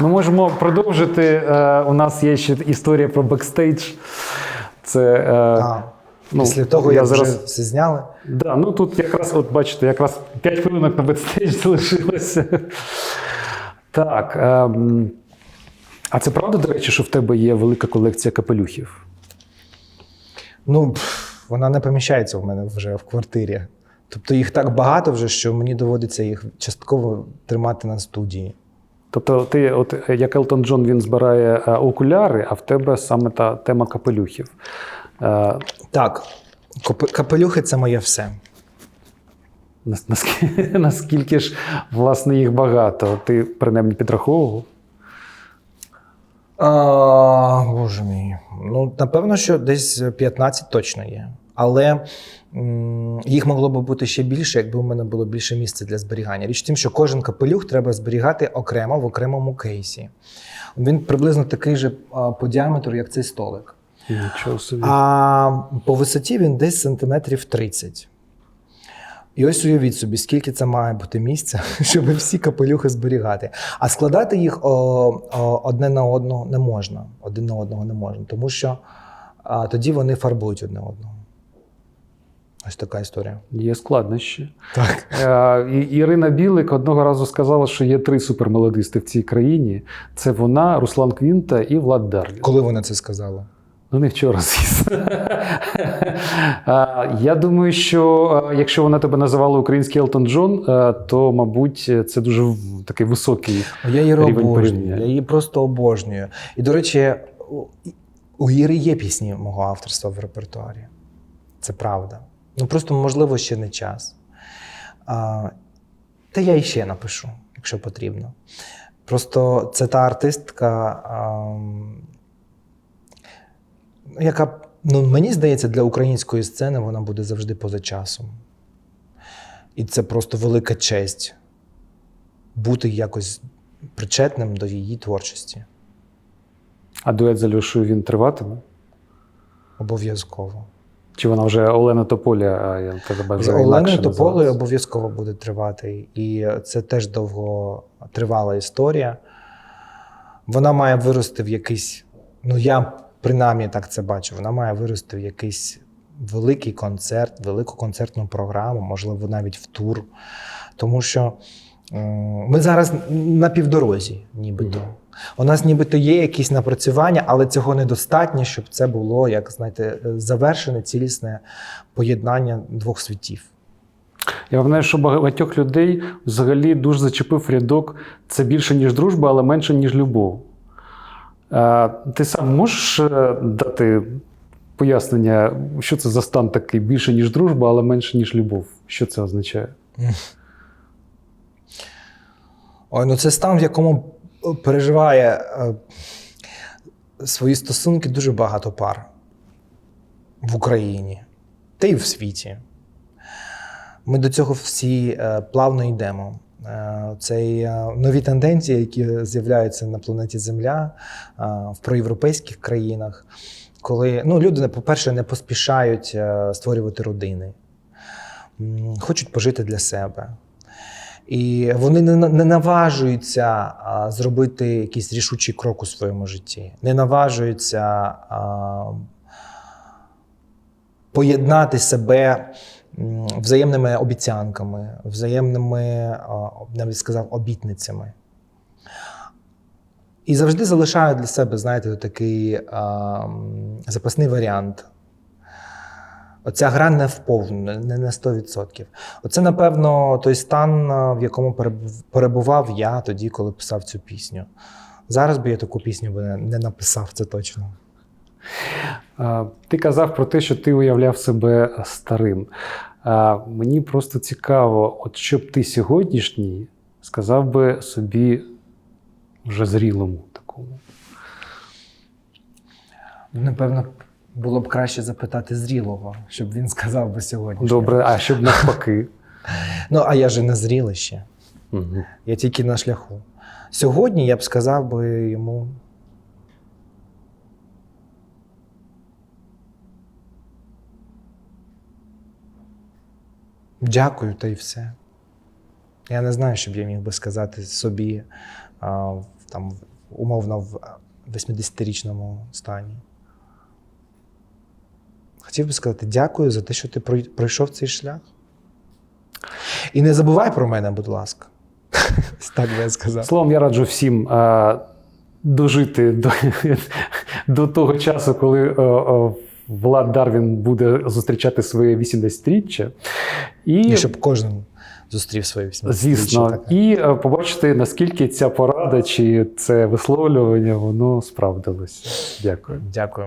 Ми можемо продовжити. Е, у нас є ще історія про бекстейдж. Це е, А, ну, після того, я як зараз- вже все зняли. Да, ну тут якраз, от бачите, якраз 5 хвилинок на бекстейдж залишилося. Так. ем, а це правда, до речі, що в тебе є велика колекція капелюхів? Ну, вона не поміщається в мене вже в квартирі. Тобто їх так багато вже, що мені доводиться їх частково тримати на студії. Тобто, ти, от як Елтон Джон, він збирає е, окуляри, а в тебе саме та тема капелюхів. Е, Так, капелюхи це моє все. наскільки, наскільки ж власне їх багато? Ти принаймні підраховував? А, боже мій. Ну, напевно, що десь 15 точно є. Але їх могло б бути ще більше, якби у мене було більше місця для зберігання. Річ в тім, що кожен капелюх треба зберігати окремо в окремому кейсі. Він приблизно такий же по діаметру, як цей столик. Нічого собі. А по висоті він десь сантиметрів 30. І ось уявіть собі, скільки це має бути місця, щоб всі капелюхи зберігати. А складати їх о, о, одне на одного не можна. Один на одного не можна, тому що а, тоді вони фарбують одне одного. Ось така історія. Є складнощі. Так. Е, І- Ірина Білик одного разу сказала, що є три супермелодисти в цій країні: це вона, Руслан Квінта і Влад Дарлін. Коли вона це сказала? Ну, не вчора, звісно. Я думаю, що е, якщо вона тебе називала український Елтон Джон, е, то, мабуть, це дуже такий високий. Я її Рівень обожнюю. Я її просто обожнюю. І, до речі, у- у Іри є пісні мого авторства в репертуарі. Це правда. Ну просто, можливо, ще не час. А, та я іще напишу, якщо потрібно. Просто це та артистка, ам, яка, ну, мені здається, для української сцени вона буде завжди поза часом. І це просто велика честь бути якось причетним до її творчості. А дует з Альошою він триватиме? Обов'язково. Чи вона вже Олена Тополя, а я тебе З Оленою Тополею обов'язково буде тривати. І це теж довго тривала історія. Вона має вирости в якийсь, ну я принаймні так це бачу, вона має вирости в якийсь великий концерт, велику концертну програму, можливо, навіть в тур. Тому що ми зараз на півдорозі, нібито. Мгм. У нас нібито є якісь напрацювання, але цього недостатньо, щоб це було, як знаєте, завершене цілісне поєднання двох світів. Я пам'ятаю, що багатьох людей взагалі дуже зачепив рядок це більше, ніж дружба, але менше, ніж любов. Ти сам можеш е, дати пояснення, що це за стан такий більше, ніж дружба, але менше, ніж любов? Що це означає? Ой, ну це стан, в якому переживає е, свої стосунки дуже багато пар в Україні та й в світі. Ми до цього всі е, плавно йдемо. Е, Це нові тенденції, які з'являються на планеті Земля в проєвропейських країнах, коли ну, люди, по-перше, не поспішають створювати родини, хочуть пожити для себе. І вони не, наважуються зробити якийсь рішучий крок у своєму житті, не наважуються поєднати себе взаємними обіцянками, взаємними, навіть сказав, обітницями. І завжди залишають для себе, знаєте, такий запасний варіант. Оця гра не вповну, не на 100%. Оце, напевно, той стан, в якому перебував я тоді, коли писав цю пісню. Зараз би я таку пісню не- не написав, це точно. Ти казав про те, що ти уявляв себе старим. Мені просто цікаво, от що б ти сьогоднішній сказав би собі вже зрілому такому. Напевно, було б краще запитати зрілого, щоб він сказав би сьогодні. Добре, а щоб навпаки. Ну, а я же не зрілий ще. Мгм. Я тільки на шляху. Сьогодні я б сказав би йому. Дякую, та й все. Я не знаю, що б я міг би сказати собі а, там умовно в 80-річному стані. Хотів би сказати дякую за те, що ти пройшов цей шлях. І не забувай про мене, будь ласка. Так би я сказав. Словом, я раджу всім е, дожити до, до того часу, коли е, е, Влад Дарвін буде зустрічати своє 80-річчя. І, І щоб кожен зустрів своє 80 звісно, і е, побачити, наскільки ця порада чи це висловлювання воно справдилося. Дякую. Дякую.